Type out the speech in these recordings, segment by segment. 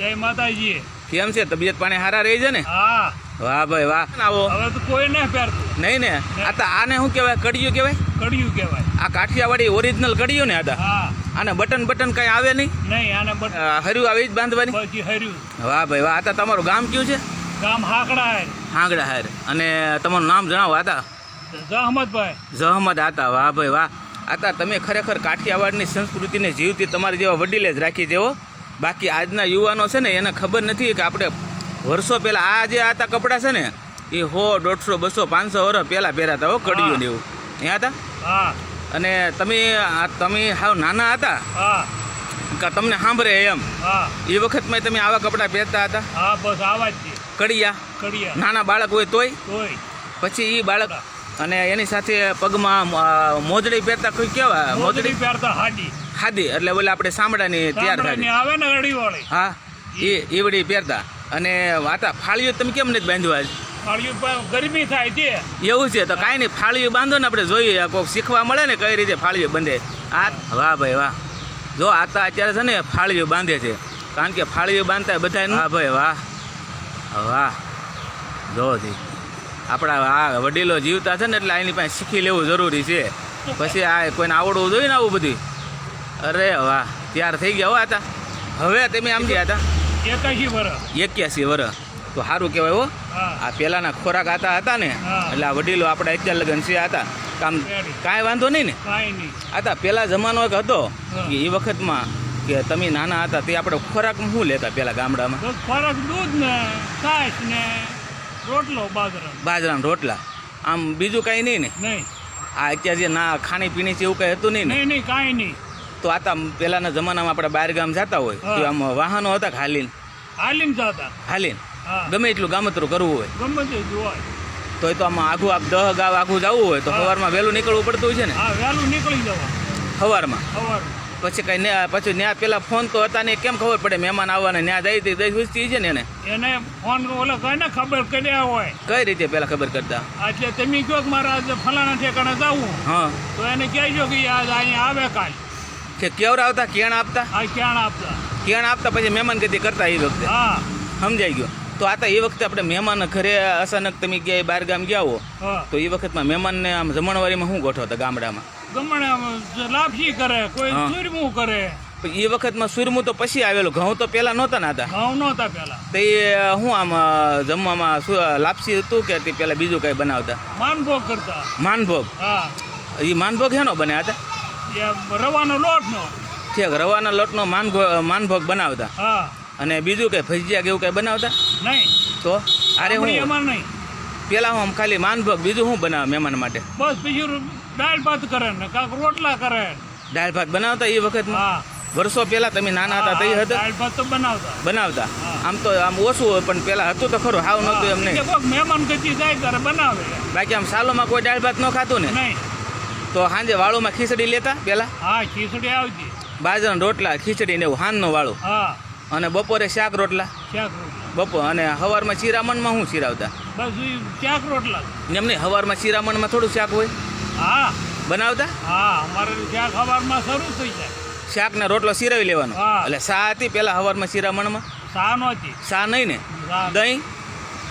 જય માતાજી. કેમ છે? તબિયત પાણી સારા રહી છે ને? હા. વાહ ભાઈ વાહ. આવો. હવે તો કોઈ ને પહેરતું. નહીં ને? આ તો આને શું કહેવાય? કડિયું કહેવાય? કડિયું કહેવાય. આ કાઠિયાવાડી ઓરિજિનલ કડિયું ને આ તો? હા. આને બટન બટન કઈ આવે નહીં? નહીં આને હર્યું આવી જ બાંધવાની? હર્યું. વાહ ભાઈ વાહ. આ તો તમારું ગામ કયું છે? ગામ હાંકડા હાર. હાંકડા હાર. અને તમારું નામ જણાવો આતા જહમદભાઈ જહમદ આતા વાહ ભાઈ વાહ. આતા તમે ખરેખર કાઠિયાવાડની સંસ્કૃતિને જીવતી તમારી જેવા વડીલે જ રાખી દેવો બાકી આજના યુવાનો છે ને એને ખબર નથી કે આપણે વર્ષો પહેલાં આ જે આતા કપડાં છે ને એ સો દોઢસો બસો પાંચસો વર્ષ પહેલાં પહેરાતા હો કડિયું ને એવું. ત્યાં હતા? અને તમે તમે હાવ નાના હતા? હા. તમને સાંભળે એમ? હા. એ વખતમાં તમે આવા કપડાં પહેરતા હતા? હા બસ આવા જ કડિયા? કડિયા. નાના બાળક હોય તોય? તોય. પછી એ બાળક અને એની સાથે પગમાં મોજડી પહેરતા કોઈ કેવા? મોજડી પહેરતા હાડી. હાડી એટલે ઓલા આપણે સાંભળાની તૈયાર થાય આવે ને અડી વાળી હા એ એવડી પહેરતા. અને વાતા ફાળીઓ તમે કેમ નથી બાંધવા ફાળીઓ ફાળ્યું ગરમી થાય છે. એવું છે તો કાંઈ નહીં ફાળીઓ બાંધો ને આપણે જોઈએ કોઈક શીખવા મળે ને કઈ રીતે ફાળીઓ બંધે. આ વાહ ભાઈ વાહ. જો આ તો અત્યારે છે ને ફાળીઓ બાંધે છે. કારણ કે ફાળીઓ બાંધતા બધા વાહ ભાઈ વાહ. વાહ. જોથી જી. આપણા આ વડીલો જીવતા છે ને એટલે એની પાસે શીખી લેવું જરૂરી છે. પછી આ કોઈને આવડવું જોઈએ ને આવું બધું અરે વાહ ત્યાર થઈ ગયા હો હતા હવે તમે આમ ગયા હતા વર્ષ એક્યાસી વર્ષ તો સારું કહેવાય હો. આ પહેલાંના ખોરાક આતા હતા ને એટલે આ વડીલો આપણા અત્યાર લગ્ન છે હતા કામ કાંઈ વાંધો નહીં ને? હતા આતા પેલા જમાનો એક હતો કે એ વખતમાં કે તમે નાના હતા તે આપણે ખોરાકમાં શું લેતા પહેલા ગામડામાં? ખોરાક દૂધ ને છાશ ને રોટલો બાજરા બાજરાના રોટલા. આમ બીજું કાંઈ નહીં ને? નહીં. આ અત્યારે જે ના ખાણી પીણી છે એવું કંઈ હતું નહીં ને? નહીં નહીં કાંઈ નહીં. તો આતા પહેલાના જમાનામાં આપણે બહાર ગામ જતા હોય. તો આમ વાહનો હતા હાલીને? હાલીને જતા. હાલીને? ગમે એટલું ગામતરું કરવું હોય. ગમે તે જોવાય તો તો આમાં આઘું આપ દહ ગાવ આઘું જવું હોય તો સવારમાં વહેલું નીકળવું પડતું હોય છે ને? હા વહેલું નીકળી જવા સવારમાં? સવાર પછી કઈ ને પછી ત્યાં પેલા ફોન તો હતા ને કેમ ખબર પડે? મહેમાન આવવાને ત્યાં જઈ હતી દઈ હુસતી છે ને એને? એને ફોન ઓલો કઈ ને ખબર કર્યા હોય. કઈ રીતે પેલા ખબર કરતા? એટલે તમે કહો કે મારા આજે ફલાણા ઠેકાણે જવું. હા. તો એને કહેજો કે આજ અહીંયા આવે કાલ. કે કેવર આવતા? કેણ આપતા? આ કેણ આપતા. કેણ આપતા પછી મહેમાન ગતિ કરતા એ વખતે? હા. સમજાઈ ગયો. તો આ તો એ વખતે આપણે મહેમાન ઘરે અચાનક તમે ક્યાંય બહાર ગામ ગયા હો. હા. તો એ વખતમાં મહેમાનને આમ જમણવારીમાં શું ગોઠવતા ગામડામાં? ગમણે લાફી કરે કોઈ. ચૂરમું કરે. એ વખતમાં સુરમું તો પછી આવેલું. ઘઉં તો પેલા નહોતા ના હતા ઘઉં નહોતા પેલા તો એ હું આમ જમવામાં લાપસી હતું કે તે પેલા બીજું કઈ બનાવતા? માનભોગ કરતા. માનભોગ? હા. એ માનભોગ હેનો બન્યા હતા રવાનો લોટ નો ઠીક રવાના લોટનો માનભોગ માનભોગ બનાવતા. હા. અને બીજું કઈ ભજીયા કે એવું કઈ બનાવતા? નહીં. તો? અરે હું? નહીં. પેલા હું આમ ખાલી માનભોગ બીજું શું બનાવે મહેમાન માટે? બસ બીજું દાળ ભાત કરે ને કાંક રોટલા કરે. દાળ ભાત બનાવતા એ વખતમાં? વર્ષો પહેલા તમે નાના હતા તઈ હતા? દાળ ભાત તો બનાવતા. બનાવતા? આમ તો આમ ઓછું હોય પણ પેલા હતું તો ખરું હાવ નહોતું એમ કે નહીં કોઈક મહેમાન ગતિ જાય ત્યારે બનાવે. બાકી આમ સાલોમાં કોઈ દાળ ભાત ન ખાતું ને? નહીં. તો સાંજે વાળોમાં ખીચડી લેતા પેલા? હા ખીચડી આવતી. બાજરા રોટલા ખીચડી ને એવું હાનનો વાળું. હા. અને બપોરે શાક રોટલા? શાક બપોર અને સવારમાં ચીરામણમાં શું ચીરાવતા? બસ શાક રોટલા. એમ નહીં સવારમાં ચીરામણમાં થોડું શાક હોય? હા. બનાવતા? હા અમારે શાક હવારમાં શરૂ થઈ જાય. શાક ને રોટલો સિરાવી લેવાનો. હા. એટલે સા હતી પેલા હવારમાં શિરામણમાં? સા નહોતી. સા નહીં ને? દહીં?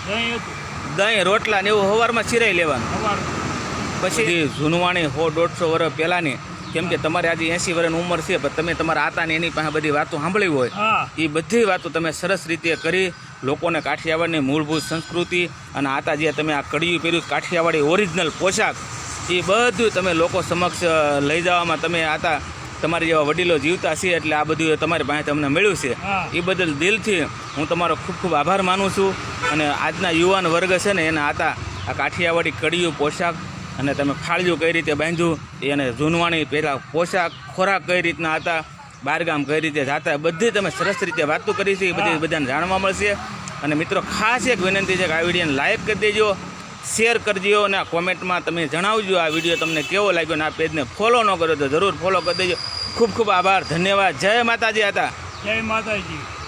દહીં હતું. દહીં રોટલા ને એવું સવારમાં ચીરાઈ લેવાનું. પછી જૂનવાણી સો દોઢસો વર્ષ પહેલાંની કેમ કે તમારે આજે એંસી વર્ષની ઉંમર છે પણ તમે તમારા આતાની એની પાસે બધી વાતો સાંભળી હોય. એ બધી વાતો તમે સરસ રીતે કરી. લોકોને કાઠિયાવાડની મૂળભૂત સંસ્કૃતિ અને આતા જે તમે આ કડિયું પહેર્યું કાઠિયાવાડી ઓરિજિનલ પોશાક એ બધું તમે લોકો સમક્ષ લઈ જવામાં તમે આતા તમારા જેવા વડીલો જીવતા છે એટલે આ બધું તમારી પાસે તમને મળ્યું છે. એ બદલ દિલથી હું તમારો ખૂબ ખૂબ આભાર માનું છું અને આજના યુવાન વર્ગ છે ને એના આતા આ કાઠિયાવાડી કડિયું પોશાક અને તમે ફાળ્યું કઈ રીતે બાંધ્યું એને ઝૂનવાણી પહેલાં પોશાક ખોરાક કઈ રીતના હતા બારગામ કઈ રીતે જાતા બધી તમે સરસ રીતે વાતો કરી છે એ બધી બધાને જાણવા મળશે. અને મિત્રો ખાસ એક વિનંતી છે કે આ વિડીયોને લાઈક કરી દેજો શેર કરજો અને આ કોમેન્ટમાં તમે જણાવજો આ વીડિયો તમને કેવો લાગ્યો અને આ પેજને ફોલો ન કર્યો તો જરૂર ફોલો કરી દેજો. ખૂબ ખૂબ આભાર ધન્યવાદ. જય માતાજી હતા જય માતાજી.